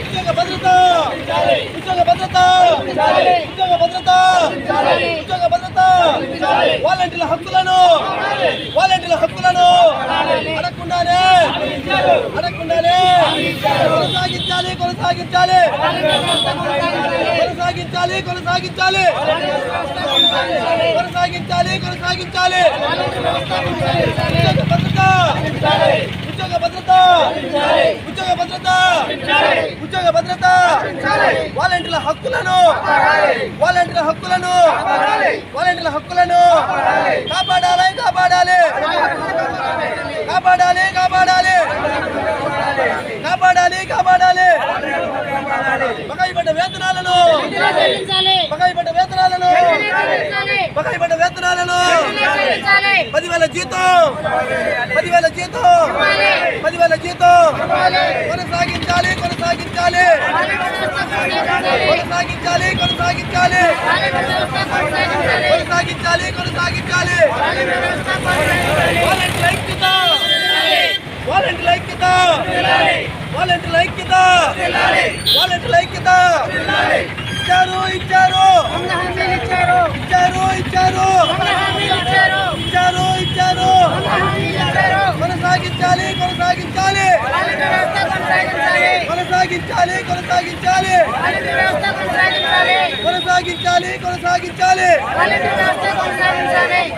ఉద్యోగ భద్రత ఉద్యోగ భద్రత ఉద్యోగ భద్రత ఉద్యోగ భద్రత వాలంటీర్ల హక్కులను వాలంటీర్ల హక్కులను అడగకుండానే అడగకుండానే కొనసాగించాలి కొనసాగించాలి. కొనసాగించాలి కొనసాగించాలి. కొనసాగించాలి కొనసాగించాలి. ఉద్యోగ భద్రత ఉద్యోగ భద్రత ఉద్యోగ భద్రత ఉద్యోగ భద్రత వాలంటీర్ల హక్కులను వాలంటీర్ల హక్కులను వాలంటీర్ల హక్కులను కాపాడాలి కాపాడాలి కాపాడాలి కాపాడాలి కాపాడాలి కాపాడాలి బకాయిపడ్డ వేతనాలను బకాయిపడ్డ వేతనాలను బకాయిపడ్డ వేతనాలను. పదివేల జీతం. పదివేల జీతం. పదివేల జీతం. కొనసాగించాలి కొనసాగించాలి. కొనసాగించాలి కొనసాగించాలి. కొనసాగించాలి కొనసాగించాలి. వాలంటీర్ ఐక్యత. వాలంటీర్ ఐక్యత. వాలంటీర్ ఐక్యత. వాలంటీర్ ఐక్యత. ఇచ్చారు ఇచ్చారు. ఇచ్చారు ఇచ్చారు ఇచ్చారు ఇచ్చారు కొనసాగించాలి కొనసాగించాలి కొనసాగించాలి కొనసాగించాలి. కొనసాగించాలి. కొనసాగించాలి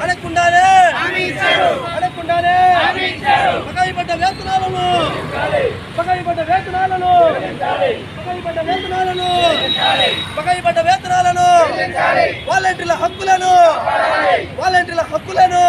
అడగకుండానే అడగకుండానే బకాయిపడ్డ వేతనాలను బకాయిపడ్డ వేతనాలను బకాయిపడ్డ వేతనాలను బకాయిపడ్డ వేతనాలను వాలంటీర్ల హక్కులను వాలంటీర్ల హక్కులను